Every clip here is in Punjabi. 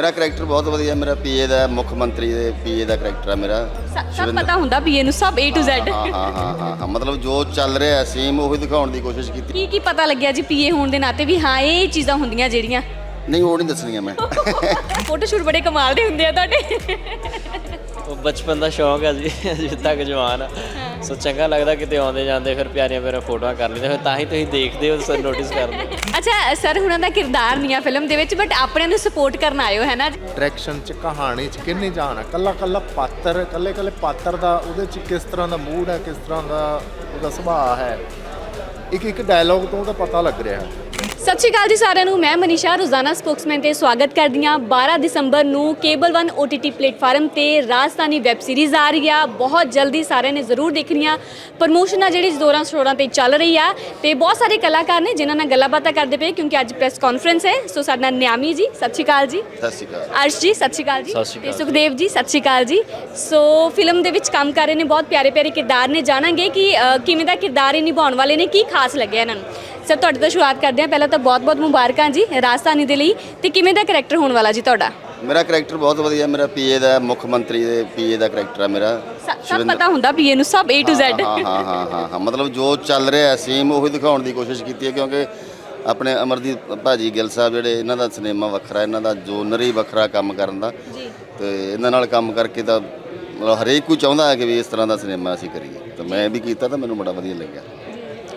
ਮੇਰਾ ਕਰੈਕਟਰ ਬਹੁਤ ਵਧੀਆ ਮੇਰਾ ਪੀਏ ਦਾ ਮੁੱਖ ਮੰਤਰੀ ਦੇ ਪੀਏ ਦਾ ਕਰੈਕਟਰ ਹੈ ਮੇਰਾ ਸ- ਸਭ ਪਤਾ ਹੁੰਦਾ ਪੀਏ ਨੂੰ ਸਭ A to Z ਹਾਂ ਹਾਂ ਹਾਂ ਹਾਂ ਹਾਂ ਮਤਲਬ ਜੋ ਚੱਲ ਰਿਹਾ ਸੇਮ ਉਹੀ ਦਿਖਾਉਣ ਦੀ ਕੋਸ਼ਿਸ਼ ਕੀਤੀ। ਕੀ ਕੀ ਪਤਾ ਲੱਗਿਆ ਜੀ ਪੀਏ ਹੋਣ ਦੇ ਨਾਤੇ ਵੀ ਹਾਂ ਇਹ ਚੀਜ਼ਾਂ ਹੁੰਦੀਆਂ ਜਿਹੜੀਆਂ। ਨਹੀਂ ਉਹ ਨਹੀਂ ਦੱਸਣੀਆਂ ਮੈਂ। ਫੋਟੋ ਸ਼ੂਟ ਬੜੇ ਕਮਾਲ ਦੇ ਹੁੰਦੇ ਆ ਤੁਹਾਡੇ। ਉਹ ਬਚਪਨ ਦਾ ਸ਼ੌਂਕ ਹੈ ਜੀ ਅਜੇ ਤੱਕ ਜਵਾਨ ਆ। ਸੋ ਚੰਗਾ ਲੱਗਦਾ ਕਿਤੇ ਆਉਂਦੇ ਜਾਂਦੇ ਫਿਰ ਪਿਆਰੀਆਂ ਪਿਆਰੀਆਂ ਫੋਟੋਆਂ ਕਰ ਲੈਂਦੇ ਫਿਰ ਤਾਂ ਹੀ ਤੁਸੀਂ ਦੇਖਦੇ ਹੋ ਸਰ ਨੋਟਿਸ ਕਰਦੇ। ਅੱਛਾ ਸਰ ਹੁਣਾਂ ਦਾ ਕਿਰਦਾਰ ਨਹੀਂ ਆ ਫਿਲਮ ਦੇ ਵਿੱਚ ਬਟ ਆਪਣਿਆਂ ਨੂੰ ਸਪੋਰਟ ਕਰਨ ਆਇਓ ਹੈ ਨਾ? ਡਾਇਰੈਕਸ਼ਨ ਚ ਕਹਾਣੀ ਚ ਕਿੰਨੀ ਜਾਣ ਹੈ ਕੱਲਾ ਕੱਲਾ ਪਾਤਰ ਕੱਲੇ ਕੱਲੇ ਪਾਤਰ ਦਾ ਉਹਦੇ ਚ ਕਿਸ ਤਰ੍ਹਾਂ ਦਾ ਮੂਡ ਹੈ ਕਿਸ ਤਰ੍ਹਾਂ ਦਾ ਉਹਦਾ ਸੁਭਾਅ ਹੈ? ਇੱਕ ਇੱਕ ਡਾਇਲੌਗ ਤੋਂ ਉਹਦਾ ਪਤਾ ਲੱਗ ਰਿਹਾ। ਹੈ ਸਤਿ ਸ਼੍ਰੀ ਅਕਾਲ ਜੀ ਸਾਰਿਆਂ ਨੂੰ। ਮੈਂ ਮਨੀਸ਼ਾ ਰੋਜ਼ਾਨਾ ਸਪੋਕਸਮੈਨ ਤੇ ਸਵਾਗਤ ਕਰਦੀ ਹਾਂ। 12 ਦਸੰਬਰ ਨੂੰ ਕੇਬਲ 1 OTT ਪਲੇਟਫਾਰਮ ਤੇ ਰਾਜਸਥਾਨੀ ਵੈਬ ਸੀਰੀਜ਼ ਆ ਰਹੀ ਆ। ਬਹੁਤ ਜਲਦੀ ਸਾਰਿਆਂ ਨੇ ਜ਼ਰੂਰ ਦੇਖਣੀ ਆ ਪ੍ਰਮੋਸ਼ਨ ਆ ਜਿਹੜੀ ਜ਼ੋਰਾਂ ਸ਼ੋਰਾਂ ਤੇ ਚੱਲ ਰਹੀ ਆ ਤੇ ਬਹੁਤ ਸਾਰੇ ਕਲਾਕਾਰ ਨੇ ਜਿਨ੍ਹਾਂ ਨਾਲ ਗੱਲਾਂ ਬਾਤਾਂ ਕਰਦੇ ਪਏ ਕਿਉਂਕਿ ਅੱਜ ਪ੍ਰੈਸ ਕਾਨਫਰੰਸ ਹੈ। ਸੋ ਸਾਡੇ ਨਾਲ ਨਿਆਮੀ ਜੀ ਸਤਿ ਸ਼੍ਰੀ ਅਕਾਲ ਜੀ। ਸਤਿ ਸ਼੍ਰੀ ਅਕਾਲ। ਅਰਸ਼ ਜੀ ਸਤਿ ਸ਼੍ਰੀ ਅਕਾਲ ਜੀ। ਸਤਿ ਸ਼੍ਰੀ ਤੇ ਅਕਾਲ। ਸੁਖਦੇਵ ਜੀ ਸਤਿ ਸ਼੍ਰੀ ਅਕਾਲ ਜੀ। ਸੋ ਫਿਲਮ ਦੇ ਵਿੱਚ ਕੰਮ ਕਰ ਰਹੇ ਨੇ ਬਹੁਤ ਪਿਆਰੇ ਪਿਆਰੇ ਕਿਰਦਾਰ ਨੇ। ਜਾਣਾਂਗੇ ਕਿ ਅ, ਕਿਵੇਂ ਦਾ ਕਿਰਦਾਰ ਇਹ ਨਿਭਾਉਣ ਵਾਲੇ ਨੇ ਕੀ ਖਾਸ ਲੱਗਿਆ ਇਹਨਾਂ ਨੂੰ? ਸਰ ਤੁਹਾਡੇ ਤੋਂ ਸ਼ੁਰੂਆਤ ਕਰਦੇ ਹਾਂ। ਪਹਿਲਾਂ ਤਾਂ ਬਹੁਤ ਬਹੁਤ ਮੁਬਾਰਕਾਂ ਜੀ ਰਾਜਸਥਾਨੀ ਦੇ ਲਈ। ਤੇ ਕਿਵੇਂ ਦਾ ਕਰੈਕਟਰ ਹੋਣ ਵਾਲਾ ਜੀ ਤੁਹਾਡਾ? ਮੇਰਾ ਕਰੈਕਟਰ ਬਹੁਤ ਵਧੀਆ ਮੇਰਾ ਪੀਏ ਦਾ ਮੁੱਖ ਮੰਤਰੀ ਦੇ ਪੀਏ ਦਾ ਕਰੈਕਟਰ ਹੈ ਮੇਰਾ। ਸ- ਸਭ ਸ਼ਿਵਿੰਦਰ- ਪਤਾ ਹੁੰਦਾ ਪੀਏ ਨੂੰ ਸਭ A to Z ਹਾਂ ਹਾਂ ਹਾਂ ਹਾਂ ਹਾਂ ਮਤਲਬ ਜੋ ਚੱਲ ਰਿਹਾ ਸੇਮ ਉਹੀ ਦਿਖਾਉਣ ਦੀ ਕੋਸ਼ਿਸ਼ ਕੀਤੀ ਹੈ ਕਿਉਂਕਿ ਆਪਣੇ ਅਮਰਦੀਪ ਭਾਜੀ ਗਿੱਲ ਸਾਹਿਬ ਜਿਹੜੇ ਇਹਨਾਂ ਦਾ ਸਿਨੇਮਾ ਵੱਖਰਾ ਇਹਨਾਂ ਦਾ ਜੋਨਰ ਹੀ ਵੱਖਰਾ ਕੰਮ ਕਰਨ ਦਾ। ਜੀ। ਤੇ ਇਹਨਾਂ ਨਾਲ ਕੰਮ ਕਰਕੇ ਤਾਂ ਮਤਲਬ ਹਰੇਕ ਕੋਈ ਚਾਹੁੰਦਾ ਹੈ ਕਿ ਵੀ ਇਸ ਤਰ੍ਹਾਂ ਦਾ ਸਿਨੇਮਾ ਅਸੀਂ ਕਰੀਏ। ਤਾਂ ਮੈਂ ਵੀ ਕੀਤਾ ਤਾਂ ਮੈਨੂੰ ਬੜਾ ਵਧੀਆ ਲੱਗਿਆ।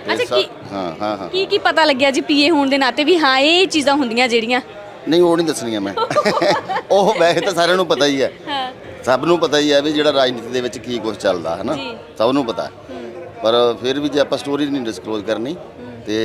ਤੇ ਅੱਛਾ ਸਾ- ਕੀ ਹਾਂ ਹਾਂ ਹਾਂ। ਕੀ ਕੀ ਪਤਾ ਲੱਗਿਆ ਜੀ ਪੀਏ ਹੋਣ ਦੇ ਨਾਤੇ ਵੀ ਹਾਂ ਇਹ ਚੀਜ਼ਾਂ ਹੁੰਦੀਆਂ ਜਿਹੜੀਆਂ? ਨਹੀਂ ਉਹ ਨਹੀਂ ਦੱਸਣੀਆਂ ਮੈਂ। ਉਹ ਵੈਸੇ ਤਾਂ ਸਾਰਿਆਂ ਨੂੰ ਪਤਾ ਹੀ ਹੈ। ਹਾਂ। ਸਭ ਨੂੰ ਪਤਾ ਹੀ ਹੈ ਵੀ ਜਿਹੜਾ ਰਾਜਨੀਤੀ ਦੇ ਵਿੱਚ ਕੀ ਕੁਝ ਚੱਲਦਾ ਹੈ ਨਾ? ਜੀ। ਸਭ ਨੂੰ ਪਤਾ। ਹੈ। ਪਰ ਫਿਰ ਵੀ ਜੇ ਆਪਾਂ ਸਟੋਰੀ ਨਹੀਂ ਡਿਸਕਲੋਜ਼ ਕਰਨੀ ਤੇ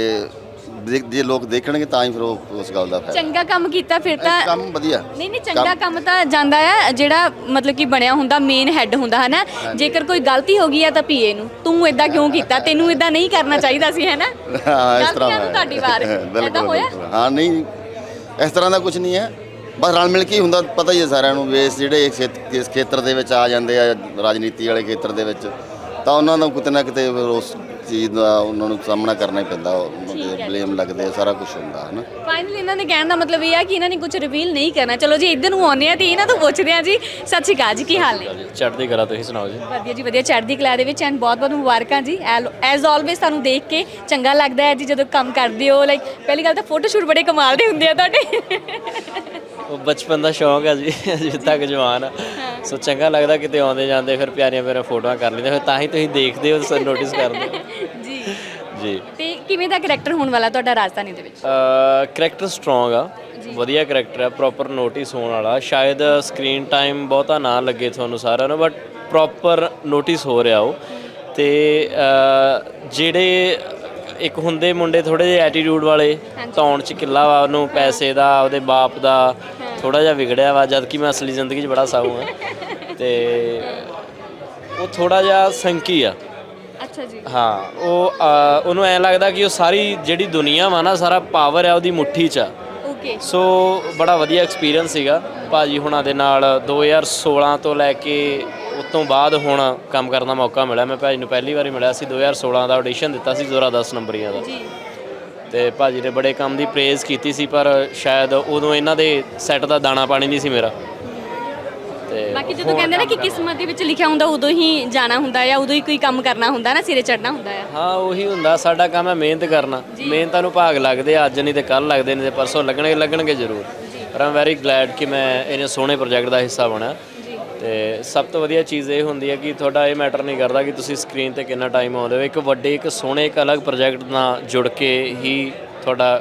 ਜੇ- ਜੇ ਲੋਕ ਦੇਖਣਗੇ ਤਾਂ ਹੀ ਫਿਰ ਉਹ ਉਸ ਗੱਲ ਦਾ ਫਾਇਦਾ। ਚੰਗਾ ਕੰਮ ਕੀਤਾ ਫਿਰ ਤਾਂ ਕੰਮ ਵਧੀਆ। ਨਹੀਂ ਨਹੀਂ ਚੰਗਾ ਕੰਮ ਤਾਂ ਜਾਂਦਾ ਆ ਜਿਹੜਾ ਮਤਲਬ ਕਿ ਬਣਿਆ ਹੁੰਦਾ ਮੇਨ ਹੈੱਡ ਹੁੰਦਾ ਹੈ ਨਾ ਜੇਕਰ ਕੋਈ ਗਲਤੀ ਹੋ ਗਈ ਆ ਤਾਂ ਪੀਏ ਨੂੰ। ਤੂੰ ਇਦਾਂ ਕਿਉਂ ਕੀਤਾ? ਤੈਨੂੰ ਇਦਾਂ ਨਹੀਂ ਕਰਨਾ ਚਾਹੀਦਾ ਸੀ ਹੈ ਨਾ ਹਾਂ ਇਸ ਤਰ੍ਹਾਂ ਗਲਤੀਆਂ ਨੂੰ ਤੁਹਾਡੀ ਵਾਰ। ਬਿਲਕੁਲ, ਏਦਾਂ ਹੋਇਆ? ਬਿਲਕੁਲ। ਹਾਂ ਨਹੀਂ ਇਸ ਤਰ੍ਹਾਂ ਦਾ ਕੁਝ ਨਹੀਂ ਹੈ। ਬਸ ਰਲ ਮਿਲ ਕੇ ਹੀ ਹੁੰਦਾ ਪਤਾ ਹੀ ਹੈ ਸਾਰਿਆਂ ਨੂੰ ਵੀ ਇਸ ਜਿਹੜੇ ਇਸ ਖੇਤ- ਇਸ ਖੇਤਰ ਦੇ ਵਿੱਚ ਆ ਜਾਂਦੇ ਆ ਰਾਜਨੀਤੀ ਵਾਲੇ ਖੇਤਰ ਦੇ ਵਿੱਚ ਤਾਂ ਉਹਨਾਂ ਨੂੰ ਕਿਤੇ ਨਾ ਕਿਤੇ ਫਿਰ ਉਸ ਚੀਜ਼ ਦਾ ਉਹਨਾਂ ਨੂੰ ਸਾਹਮਣਾ ਕਰਨਾ ਹੀ ਪੈਂਦਾ। ਬਲੇਮ ਲੱਗਦੇ ਆ ਸਾਰਾ ਕੁਝ ਹੁੰਦਾ ਹੈ ਨਾ ਫਾਈਨਲੀ ਇਹਨਾਂ ਨੇ ਕਹਿਣ ਦਾ ਮਤਲਬ ਇਹ ਆ ਕਿ ਇਹਨਾਂ ਨੇ ਕੁਝ ਰਿਵੀਲ ਨਹੀਂ ਕਰਨਾ। ਚਲੋ ਜੀ ਇੱਧਰ ਨੂੰ ਆਉਂਦੇ ਆ ਤੇ ਇਹਨਾਂ ਤੋਂ ਪੁੱਛਦੇ ਆ ਜੀ। ਸਤਿ ਸ਼੍ਰੀ ਅਕਾਲ ਜੀ ਕੀ ਹਾਲ ਨੇ? ਚੜ੍ਹਦੀ ਕਲਾ ਤੁਸੀਂ ਸੁਣਾਓ ਜੀ? ਵਧੀਆ ਜੀ ਵਧੀਆ। ਚੜ੍ਹਦੀ ਕਲਾ ਦੇ ਵਿੱਚ ਐਂਡ ਬਹੁਤ ਬਹੁਤ ਮੁਬਾਰਕਾਂ ਜੀ। ਐਜ਼ ਆਲਵੇਸ ਤੁਹਾਨੂੰ ਦੇਖ ਕੇ ਚੰਗਾ ਲੱਗਦਾ ਹੈ ਜੀ ਜਦੋਂ ਕੰਮ ਕਰਦੇ ਹੋ। ਲਾਈਕ ਪਹਿਲੀ ਗੱਲ ਤਾਂ ਫੋਟੋ ਸ਼ੂਟ ਬੜੇ ਕਮਾਲ ਦੇ ਹੁੰਦੇ ਆ ਤੁਹਾਡੇ। ਉਹ ਬਚਪਨ ਦਾ ਸ਼ੌਂਕ ਹੈ ਜੀ ਅਜੇ ਤੱਕ ਜਵਾਨ ਆ। ਸੋ ਚੰਗਾ ਲੱਗਦਾ ਕਿਤੇ ਆਉਂਦੇ ਜਾਂਦੇ ਫਿਰ ਪਿਆਰੀਆਂ ਪਿਆਰੀਆਂ ਫੋਟੋਆਂ ਕਰ ਲੈਂਦੇ ਫਿਰ ਤਾਂ ਹੀ ਤੁਸੀਂ ਦੇਖਦੇ ਹੋ ਸਰ ਨੋਟਿਸ ਕਰਦੇ ਹੋ। ਜੀ ਤੇ ਕਿਵੇਂ ਦਾ ਕਰੈਕਟਰ ਹੋਣ ਵਾਲਾ ਤੁਹਾਡਾ ਰਾਜਧਾਨੀ ਦੇ ਵਿੱਚ? ਕਰੈਕਟਰ ਸਟਰੋਂਗ ਆ। ਵਧੀਆ ਕਰੈਕਟਰ ਆ ਪ੍ਰੋਪਰ ਨੋਟਿਸ ਹੋਣ ਵਾਲਾ। ਸ਼ਾਇਦ ਸਕਰੀਨ ਟਾਈਮ ਬਹੁਤਾ ਨਾ ਲੱਗੇ ਤੁਹਾਨੂੰ ਸਾਰਿਆਂ ਨੂੰ ਬਟ ਪ੍ਰੋਪਰ ਨੋਟਿਸ ਹੋ ਰਿਹਾ ਉਹ। ਤੇ ਅਹ, ਜਿਹੜੇ ਇੱਕ ਹੁੰਦੇ ਮੁੰਡੇ ਥੋੜੇ ਜਿਹੇ ਐਟੀਟਿਊਡ ਵਾਲੇ ਧੌਣ ਚ ਕਿੱਲਾ ਵਾ ਉਹਨੂੰ ਪੈਸੇ ਦਾ ਉਹਦੇ ਬਾਪ ਦਾ ਥੋੜਾ ਜਿਹਾ ਵਿਗੜਿਆ ਵਾ ਜਦ ਕਿ ਮੈਂ ਅਸਲੀ ਜ਼ਿੰਦਗੀ 'ਚ ਬੜਾ ਸਾਊ ਹਾਂ ਤੇ ਉਹ ਥੋੜਾ ਜਿਹਾ ਸੰਕੀ ਆ। ਅੱਛਾ ਜੀ। ਹਾਂ ਉਹ ਅ, ਉਹਨੂੰ ਐ ਲੱਗਦਾ ਕਿ ਉਹ ਸਾਰੀ ਜਿਹੜੀ ਦੁਨੀਆ ਵਾ ਨਾ ਸਾਰਾ ਪਾਵਰ ਆ ਉਹਦੀ ਮੁੱਠੀ 'ਚ ਆ। ਓਕੇ ਸੋ ਬੜਾ ਵਧੀਆ ਐਕਸਪੀਰੀਅੰਸ ਸੀਗਾ। ਭਾਜੀ ਹੁਣਾਂ ਦੇ ਨਾਲ 2016 ਤੋਂ ਲੈ ਕੇ ਉਸ ਤੋਂ ਬਾਅਦ ਹੁਣ ਕੰਮ ਕਰਨ ਦਾ ਮੌਕਾ ਮਿਲਿਆ। ਮੈਂ ਭਾਜੀ ਨੂੰ ਪਹਿਲੀ ਵਾਰੀ ਮਿਲਿਆ ਸੀ 2016 ਦਾ ਆਡੀਸ਼ਨ ਦਿੱਤਾ ਸੀ ਜ਼ੋਰਾ 10 ਨੰਬਰੀਆਂ ਦਾ। ਜੀ। ਤੇ ਭਾਜੀ ਨੇ ਬੜੇ ਕੰਮ ਦੀ ਪ੍ਰੇਜ਼ ਕੀਤੀ ਸੀ ਪਰ ਸ਼ਾਇਦ ਉਦੋਂ ਇਹਨਾਂ ਦੇ ਸੈੱਟ ਦਾ ਦਾਣਾ ਪਾਣੀ ਨਹੀਂ ਸੀ ਮੇਰਾ। ਤੇ ਬਾਕੀ ਜਦੋਂ ਕਹਿੰਦੇ ਨਾ ਕਿ ਕਿਸਮਤ ਦੇ ਵਿੱਚ ਲਿਖਿਆ ਹੁੰਦਾ ਉਦੋਂ ਹੀ ਜਾਣਾ ਹੁੰਦਾ ਆ ਉਦੋਂ ਹੀ ਕੋਈ ਕੰਮ ਕਰਨਾ ਹੁੰਦਾ ਨਾ ਸਿਰੇ ਚੜਨਾ ਹੁੰਦਾ ਆ। ਹਾਂ ਉਹੀ ਹੁੰਦਾ ਸਾਡਾ ਕੰਮ ਹੈ ਮਿਹਨਤ ਕਰਨਾ। ਮਿਹਨਤਾਂ ਨੂੰ ਭਾਗ ਲੱਗਦੇ ਆ, ਅੱਜ ਨਹੀਂ ਤੇ ਕੱਲ ਲੱਗਦੇ ਨੇ ਤੇ ਪਰਸੋਂ ਲੱਗਣਗੇ ਲੱਗਣਗੇ ਜ਼ਰੂਰ। ਪਰ ਆਮ ਵੈਰੀ ਗਲੈਡ ਕਿ ਮੈਂ ਇਹਨੇ ਸੋਹਣੇ ਪ੍ਰੋਜੈਕਟ ਦਾ ਹਿੱਸਾ ਬਣਾ ਤੇ ਸਭ ਤੋਂ ਵਧੀਆ ਚੀਜ਼ ਇਹ ਹੁੰਦੀ ਹੈ ਕਿ ਤੁਹਾਡਾ ਇਹ ਮੈਟਰ ਨਹੀਂ ਕਰਦਾ ਕਿ ਤੁਸੀਂ ਸਕਰੀਨ ਤੇ ਕਿੰਨਾ ਟਾਈਮ ਆਉਂਦੇ ਹੋ। ਇੱਕ ਵੱਡੇ ਇੱਕ ਸੋਹਣੇ ਇੱਕ ਅਲੱਗ ਪ੍ਰੋਜੈਕਟ ਨਾਲ ਜੁੜ ਕੇ ਹੀ ਤੁਹਾਡਾ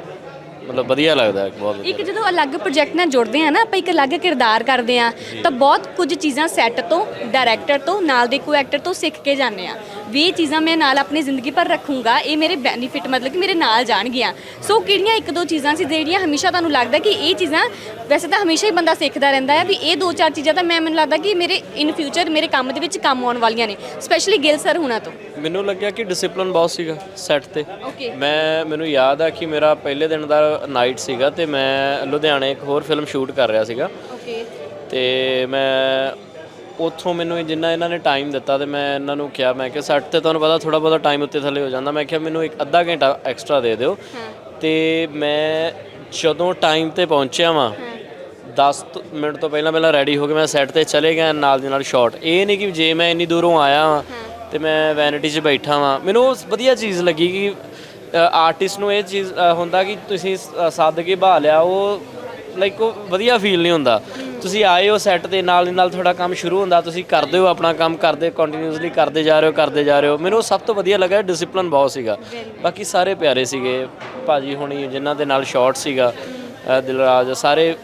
ਮਤਲਬ ਵਧੀਆ ਲੱਗਦਾ ਹੈ, ਬਹੁਤ ਵਧੀਆ ਇੱਕ ਜਦੋਂ ਅਲੱਗ ਪ੍ਰੋਜੈਕਟ ਨਾਲ ਜੁੜਦੇ ਆ ਨਾ, ਆਪਾਂ ਇੱਕ ਅਲੱਗ ਕਿਰਦਾਰ ਕਰਦੇ ਆ ਤਾਂ ਬਹੁਤ ਕੁਝ ਚੀਜ਼ਾਂ ਸੈੱਟ ਤੋਂ ਡਾਇਰੈਕਟਰ ਤੋਂ, ਨਾਲ ਦੇ ਕੋ ਐਕਟਰ ਤੋਂ ਸਿੱਖ ਕੇ ਜਾਂਦੇ ਆ ਵੀ ਇਹ ਚੀਜ਼ਾਂ ਮੈਂ ਨਾਲ ਆਪਣੀ ਜ਼ਿੰਦਗੀ ਪਰ ਰੱਖੂੰਗਾ ਇਹ ਮੇਰੇ ਬੈਨੀਫਿਟ ਮਤਲਬ ਕਿ ਮੇਰੇ ਨਾਲ ਜਾਣਗੀਆਂ। ਸੋ ਕਿਹੜੀਆਂ ਇੱਕ ਦੋ ਚੀਜ਼ਾਂ ਸੀ ਜਿਹੜੀਆਂ ਹਮੇਸ਼ਾ ਤੁਹਾਨੂੰ ਲੱਗਦਾ ਕਿ ਇਹ ਚੀਜ਼ਾਂ ਵੈਸੇ ਤਾਂ ਹਮੇਸ਼ਾ ਹੀ ਬੰਦਾ ਸਿੱਖਦਾ ਰਹਿੰਦਾ ਹੈ ਵੀ ਇਹ ਦੋ ਚਾਰ ਚੀਜ਼ਾਂ ਤਾਂ ਮੈਂ ਮੈਨੂੰ ਲੱਗਦਾ ਕਿ ਮੇਰੇ ਇਨ ਫਿਊਚਰ ਮੇਰੇ ਕੰਮ ਦੇ ਵਿੱਚ ਕੰਮ ਆਉਣ ਵਾਲੀਆਂ ਨੇ ਸਪੈਸ਼ਲੀ ਗਿਲ ਸਰ ਹੁਣਾਂ ਤੋਂ। ਮੈਨੂੰ ਲੱਗਿਆ ਕਿ ਡਿਸਪਲਿਨ ਬਹੁਤ ਸੀਗਾ ਸੈੱਟ ਤੇ। ਓਕੇ ਮੈਂ ਮੈਨੂੰ ਯਾਦ ਆ ਕਿ ਮੇਰਾ ਪਹਿਲੇ ਦਿਨ ਦਾ ਨਾਈਟ ਸੀਗਾ ਤੇ ਮੈਂ ਲੁਧਿਆਣੇ ਇੱਕ ਹੋਰ ਫਿਲਮ ਸ਼ੂਟ ਕਰ ਰਿਹਾ ਸੀਗਾ। ਓਕੇ ਤੇ ਮੈਂ ਉੱਥੋਂ ਮੈਨੂੰ ਜਿੰਨਾ ਇਹਨਾਂ ਨੇ ਟਾਈਮ ਦਿੱਤਾ ਤੇ ਮੈਂ ਇਹਨਾਂ ਨੂੰ ਕਿਹਾ ਮੈਂ ਕਿ ਸੈੱਟ ਤੇ ਤੁਹਾਨੂੰ ਪਤਾ ਥੋੜਾ ਬਹੁਤਾ ਟਾਈਮ ਉੱਤੇ ਥੱਲੇ ਹੋ ਜਾਂਦਾ। ਮੈਂ ਕਿਹਾ ਮੈਨੂੰ ਇੱਕ ਅੱਧਾ ਘੰਟਾ ਐਕਸਟਰਾ ਦੇ ਦਿਓ। ਤੇ ਮੈਂ ਜਦੋਂ ਟਾਈਮ ਤੇ ਪਹੁੰਚਿਆ ਵਾਂ 10 ਤੋਂ- ਮਿੰਟ ਤੋਂ ਪਹਿਲਾਂ ਪਹਿਲਾਂ ਰੈਡੀ ਹੋ ਕੇ ਮੈਂ ਸੈੱਟ ਤੇ ਚਲੇ ਗਿਆ ਨਾਲ ਦੀ ਨਾਲ ਸ਼ਾਟ ਇਹ ਨਹੀਂ ਕਿ ਜੇ ਮੈਂ ਇੰਨੀ ਦੂਰੋਂ ਆਇਆ ਵਾਂ ਤੇ ਮੈਂ ਵੈਨਿਟੀ 'ਚ ਬੈਠਾ ਵਾਂ। ਮੈਨੂੰ ਉਹ ਵਧੀਆ ਚੀਜ਼ ਲੱਗੀ ਕਿ ਆਰਟਿਸਟ ਨੂੰ ਇਹ ਚੀਜ਼ ਹੁੰਦਾ ਕਿ ਤੁਸੀਂ ਸ- ਸੱਦ ਕੇ ਬਹਾ ਲਿਆ ਉਹ ਲਾਈਕ ਉਹ ਵਧੀਆ ਫੀਲ ਨਹੀਂ ਹੁੰਦਾ। ਤੁਸੀਂ ਆਏ ਹੋ ਸੈੱਟ ਦੇ ਨਾਲ ਦੀ ਨਾਲ ਤੁਹਾਡਾ ਕੰਮ ਸ਼ੁਰੂ ਹੁੰਦਾ ਤੁਸੀਂ ਕਰਦੇ ਹੋ ਆਪਣਾ ਕੰਮ ਕਰਦੇ ਕੰਟੀਨਿਊਸਲੀ ਕਰਦੇ ਜਾ ਰਹੇ ਹੋ ਕਰਦੇ ਜਾ ਰਹੇ ਹੋ। ਮੈਨੂੰ ਸਭ ਤੋਂ ਵਧੀਆ ਲੱਗਾ ਡਿਸਪਲਿਨ ਬਹੁਤ ਸੀਗਾ। ਬਾਕੀ ਸਾਰੇ ਪਿਆਰੇ ਸੀਗੇ। ਭਾਜੀ ਹੁਣੀ ਜਿਨ੍ਹਾਂ ਦੇ ਨਾਲ ਸ਼ਾਟ ਸੀਗਾ ਅ, ਦਿਲਰਾਜ ਸਾਰੇ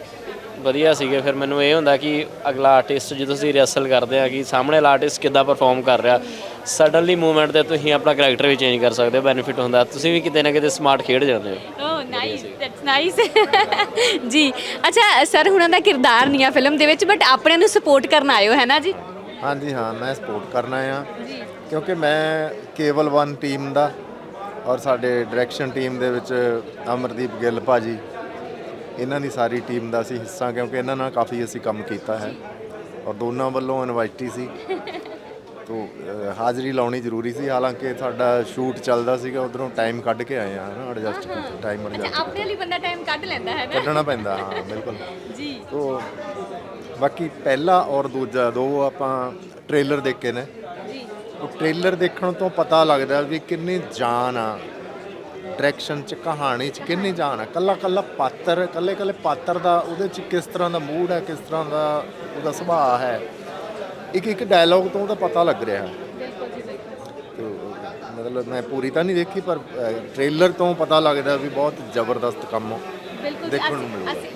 ਵਧੀਆ ਸੀਗੇ। ਫਿਰ ਮੈਨੂੰ ਇਹ ਹੁੰਦਾ ਕਿ ਅਗਲਾ ਆਰਟਿਸਟ ਜਦੋਂ ਅਸੀਂ ਰਿਹਰਸਲ ਕਰਦੇ ਆ ਕਿ ਸਾਹਮਣੇ ਵਾਲਾ ਆਰਟਿਸਟ ਕਿੱਦਾਂ ਪਰਫਾਰਮ ਕਰ ਰਿਹਾ ਸਡਨਲੀ ਮੂਵਮੈਂਟ ਤੇ ਤੁਸੀਂ ਆਪਣਾ ਕੈਰੈਕਟਰ ਵੀ ਚੇਂਜ ਕਰ ਸਕਦੇ ਹੋ ਬੈਨੀਫਿਟ ਹੁੰਦਾ। ਤੁਸੀਂ ਵੀ ਕਿਤੇ ਨਾ ਕਿਤੇ ਸਮਾਰਟ ਖੇਡ ਜਾਂਦੇ ਹੋ। ਨਾਈਸ ਜੀ। ਅੱਛਾ ਸਰ ਹੁਣਾਂ ਦਾ ਕਿਰਦਾਰ ਨਹੀਂ ਆ ਫਿਲਮ ਦੇ ਵਿੱਚ ਬਟ ਆਪਣਿਆਂ ਨੂੰ ਸਪੋਰਟ ਕਰਨ ਆਇਓ ਹੈ ਨਾ ਜੀ? ਹਾਂਜੀ ਹਾਂ ਮੈਂ ਸਪੋਰਟ ਕਰਨਾ ਆ ਕਿਉਂਕਿ ਮੈਂ ਕੇਵਲ ਵਨ ਟੀਮ ਦਾ ਔਰ ਸਾਡੇ ਡਾਇਰੈਕਸ਼ਨ ਟੀਮ ਦੇ ਵਿੱਚ ਅਮਰਦੀਪ ਗਿੱਲ ਭਾਜੀ ਇਹਨਾਂ ਦੀ ਸਾਰੀ ਟੀਮ ਦਾ ਸੀ ਹਿੱਸਾ ਕਿਉਂਕਿ ਇਹਨਾਂ ਨਾਲ ਕਾਫੀ ਅਸੀਂ ਕੰਮ ਕੀਤਾ ਹੈ। ਔਰ ਦੋਨਾਂ ਵੱਲੋਂ ਇਨਵਾਈਟੀ ਸੀ। ਤੋ ਹਾਜ਼ਰੀ ਲਾਉਣੀ ਜ਼ਰੂਰੀ ਸੀ। ਹਾਲਾਂਕਿ ਸਾਡਾ ਸ਼ੂਟ ਚੱਲਦਾ ਸੀਗਾ ਉਧਰੋਂ ਟਾਈਮ ਕੱਢ ਕੇ ਆਏ ਆ ਨਾ ਐਡਜਸਟ ਟਾਈਮ ਅੱਛਾ ਐਡਜਸਟ ਆਪਣੇ ਲਈ ਬੰਦਾ ਟਾਈਮ ਕੱਢ ਲੈਂਦਾ ਹੈ ਨਾ? ਕੱਢਣਾ ਪੈਂਦਾ ਹਾਂ ਬਿਲਕੁਲ। ਜੀ। ਤੋ ਬਾਕੀ ਪਹਿਲਾ ਔਰ ਦੂਜਾ ਦੋ ਆਪਾਂ ਟ੍ਰੇਲਰ ਦੇਖੇ ਨੇ। ਜੀ। ਉਹ ਟ੍ਰੇਲਰ ਦੇਖਣ ਤੋਂ ਪਤਾ ਲੱਗਦਾ ਵੀ ਕਿੰਨੀ ਜਾਨ ਆ। ਡਾਇਰੈਕਸ਼ਨ ਚ ਕਹਾਣੀ ਚ ਕਿੰਨੀ ਜਾਨ ਆ। ਕੱਲਾ ਕੱਲਾ ਪਾਤਰ ਕੱਲੇ ਕੱਲੇ ਪਾਤਰ ਦਾ ਉਹਦੇ ਚ ਕਿਸ ਤਰ੍ਹਾਂ ਦਾ ਮੂਡ ਹੈ ਕਿਸ ਤਰ੍ਹਾਂ ਦਾ ਉਹਦਾ ਸੁਭਾਅ ਹੈ। ਇੱਕ ਇੱਕ ਡਾਇਲੌਗ ਤੋਂ ਉਹਦਾ ਪਤਾ ਲੱਗ ਰਿਹਾ। ਤੇ ਮਤਲਬ ਮੈਂ ਪੂਰੀ ਤਾਂ ਨਹੀਂ ਦੇਖੀ ਪਰ ਟ੍ਰੇਲਰ ਤੋਂ ਪਤਾ ਲੱਗਦਾ ਵੀ ਬਹੁਤ ਜ਼ਬਰਦਸਤ ਕੰਮ। ਬਿਲਕੁਲ ਦੇਖਣ ਨੂੰ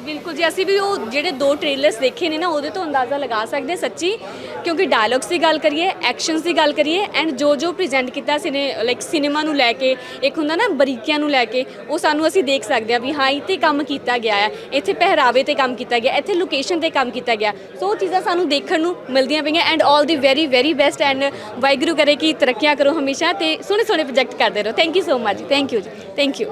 ਬਿਲਕੁਲ ਜੀ ਅਸੀਂ ਵੀ ਉਹ ਜਿਹੜੇ ਦੋ ਟ੍ਰੇਲਰਸ ਦੇਖੇ ਨੇ ਨਾ ਉਹਦੇ ਤੋਂ ਅੰਦਾਜ਼ਾ ਲਗਾ ਸਕਦੇ ਸੱਚੀ ਕਿਉਂਕਿ ਡਾਇਲੌਗਸ ਦੀ ਗੱਲ ਕਰੀਏ ਐਕਸ਼ਨਸ ਦੀ ਗੱਲ ਕਰੀਏ ਐਂਡ ਜੋ ਜੋ ਪ੍ਰੈਜ਼ੈਂਟ ਕੀਤਾ ਸਿਨੇ ਲਾਈਕ ਸਿਨੇਮਾ ਨੂੰ ਲੈ ਕੇ, ਇੱਕ ਹੁੰਦਾ ਨਾ ਬਰੀਕੀਆਂ ਨੂੰ ਲੈ ਕੇ, ਉਹ ਸਾਨੂੰ ਅਸੀਂ ਦੇਖ ਸਕਦੇ ਹਾਂ ਵੀ ਹਾਂ, ਇੱਥੇ ਕੰਮ ਕੀਤਾ ਗਿਆ ਹੈ ਇੱਥੇ ਪਹਿਰਾਵੇ ਤੇ ਕੰਮ ਕੀਤਾ ਗਿਆ, ਇੱਥੇ ਲੋਕੇਸ਼ਨ ਤੇ ਕੰਮ ਕੀਤਾ ਗਿਆ। ਸੋ ਉਹ ਚੀਜ਼ਾਂ ਸਾਨੂੰ ਦੇਖਣ ਨੂੰ ਮਿਲਦੀਆਂ ਪਈਆਂ and all the very very best and Waheguru ਕਰੇ ਕਿ ਤਰੱਕੀਆਂ ਕਰੋ ਹਮੇਸ਼ਾ, ਤੇ ਸੋਹਣੇ ਸੋਹਣੇ ਪ੍ਰੋਜੈਕਟ ਕਰਦੇ ਰਹੋ। Thank you so much thank you ji thank you